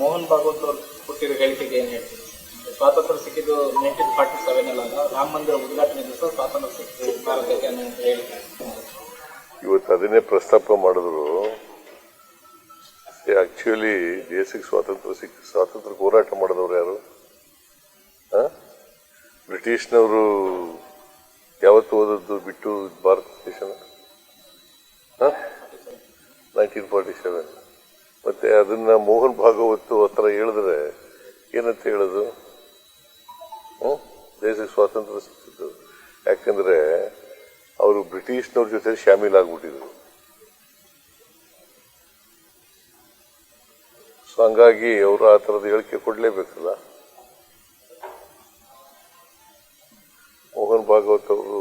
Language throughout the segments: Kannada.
ಮೋಹನ್ ಭಾಗವತ್ ಅವರು ಕೊಟ್ಟಿರೋ ಹೇಳಿಕೆಗೆ ಏನು ಹೇಳ್ತೀವಿ ಸ್ವಾತಂತ್ರ್ಯ ಸಿಕ್ಕಿದ್ದು ನೈನ್ಟೀನ್ ಫಾರ್ಟಿ ಸೆವೆನ್ ಅಲ್ಲ? ರಾಮ ಮಂದಿರ ಉದ್ಘಾಟನೆ ದಿವಸ ಸ್ವಾತಂತ್ರ್ಯ ಸಿಕ್ಕಿದ್ದು ಭಾರತಕ್ಕೆ ಇವತ್ತು ಅದನ್ನೇ ಪ್ರಸ್ತಾಪ ಮಾಡಿದ್ರು. ಆಕ್ಚುಲಿ ದೇಶಕ್ಕೆ ಸ್ವಾತಂತ್ರ್ಯ ಸಿಕ್ಕ ಸ್ವಾತಂತ್ರ್ಯ ಹೋರಾಟ ಮಾಡಿದವರು ಯಾರು? ಬ್ರಿಟಿಷ್ನವರು ಯಾವತ್ತು ಓದದ್ದು ಬಿಟ್ಟು ಭಾರತ ದೇಶನ? ನೈನ್ಟೀನ್ ಫಾರ್ಟಿ ಸೆವೆನ್ ಮತ್ತೆ ಅದನ್ನ ಮೋಹನ್ ಭಾಗವತ್ ಹತ್ರ ಹೇಳಿದ್ರೆ ಏನಂತ ಹೇಳೋದು? ದೇಶಕ್ಕೆ ಸ್ವಾತಂತ್ರ್ಯ ಸಿಕ್ಕಿದ್ದು. ಯಾಕಂದ್ರೆ ಅವರು ಬ್ರಿಟಿಷ್ನವ್ರ ಜೊತೆ ಶಾಮೀಲಾಗ್ಬಿಟ್ಟಿದ್ರು ಸೊ ಹಂಗಾಗಿ ಅವರು ಆ ಥರದ ಹೇಳಿಕೆ ಕೊಡಲೇಬೇಕಲ್ಲ? ಮೋಹನ್ ಭಾಗವತ್ ಅವರು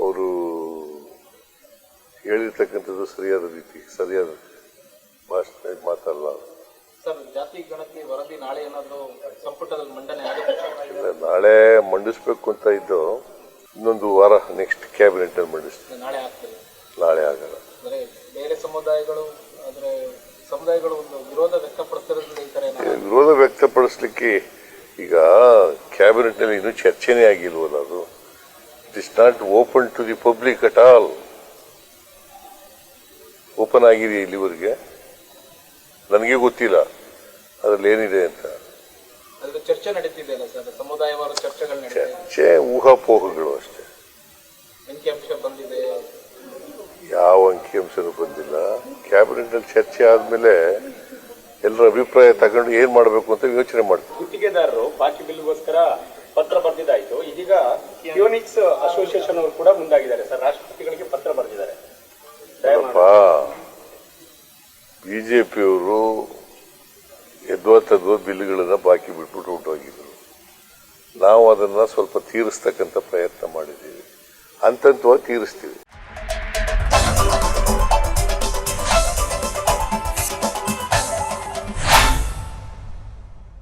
ಅವರು ಹೇಳಿರ್ತಕ್ಕಂಥದ್ದು ಸರಿಯಾದ ರೀತಿ ಸರಿಯಾದ ಭಾಷೆ ಮಾತಲ್ಲ. ಸರ್ ಜಾತಿ ಗಣತಿ ವರದಿ ನಾಳೆ ಏನಾದರೂ ಸಂಪುಟದಲ್ಲಿ ಮಂಡನೆ ಇಲ್ಲ, ನಾಳೆ ಮಂಡಿಸ್ಬೇಕು ಅಂತ ಇದ್ದು ಇನ್ನೊಂದು ವಾರ ನೆಕ್ಸ್ಟ್ ಕ್ಯಾಬಿನೆಟ್ ಅಲ್ಲಿ ಮಂಡಿಸ್ತೀವಿ ನಾಳೆ ಆಗ್ತದೆ. ನಾಳೆ ಆಗಲ್ಲ. ಅಂದರೆ ಬೇರೆ ಸಮುದಾಯಗಳು ಅಂದ್ರೆ ಸಮುದಾಯಗಳು ಒಂದು ವಿರೋಧ ವ್ಯಕ್ತಪಡಿಸ್ತಿರೋದ್ರಿಂದ ಈ ವಿರೋಧ ವ್ಯಕ್ತಪಡಿಸ್ಲಿಕ್ಕೆ ಈಗ ಕ್ಯಾಬಿನೆಟ್ನಲ್ಲಿ ಇನ್ನೂ ಚರ್ಚೆನೇ ಆಗಿಲ್ವಲ್ಲ ಅದು? It is not open to the public at all open ಆಗಿದೆ ಇಲ್ಲಿವರೆಗೆ? ನನಗೆ ಗೊತ್ತಿಲ್ಲ. ಅದ್ರಲ್ಲಿ ಏನಿದೆ ಅಂತ. ಅದ್ರ ಚರ್ಚೆ ನಡೀತಿದೆಯಲ್ಲ ಸರ್? ಸಮುದಾಯವಾರು ಚರ್ಚೆಗಳು ಚರ್ಚೆ ಊಹಾಪೋಹಗಳು ಅಷ್ಟೇ. ಅಂಕಿಅಂಶ ಬಂದಿದೆ. ಯಾವ ಅಂಕಿಅಂಶನೂ ಬಂದಿಲ್ಲ. ಕ್ಯಾಬಿನೆಟ್ ಅಲ್ಲಿ ಚರ್ಚೆ ಆದ್ಮೇಲೆ ಎಲ್ಲರ ಅಭಿಪ್ರಾಯ ತಗೊಂಡು ಏನ್ ಮಾಡಬೇಕು ಅಂತ ಯೋಚನೆ ಮಾಡ್ತೀವಿ. ಗುತ್ತಿಗೆದಾರರು ಬಾಕಿ ಬಿಲ್ಗೋಸ್ಕರ ಪತ್ರ ಬರೆದಿದ್ದಾಯ್ತು. ಇದೀಗ ಕಿಯೋನಿಕ್ಸ್ ಅಸೋಸಿಯೇಷನ್ ಅವರು ಕೂಡ ಮುಂದಾಗಿದ್ದಾರೆ ಸರ್. ರಾಷ್ಟ್ರಪತಿಗಳಿಗೆ ಪತ್ರ ಬರೆದಿದ್ದಾರೆ. ಬಿಜೆಪಿಯವರು ಎದ್ವಾ ತದ್ವಾ ಬಿಲ್ಗಳನ್ನ ಬಾಕಿ ಬಿಟ್ಬಿಟ್ಟು ಹೊರಟೋಗಿದ್ರು ನಾವು ಅದನ್ನ ಸ್ವಲ್ಪ ತೀರಿಸ್ತಕ್ಕಂಥ ಪ್ರಯತ್ನ ಮಾಡಿದ್ದೀವಿ. ಅಂತಂತವಾಗಿ ತೀರಿಸ್ತೀವಿ.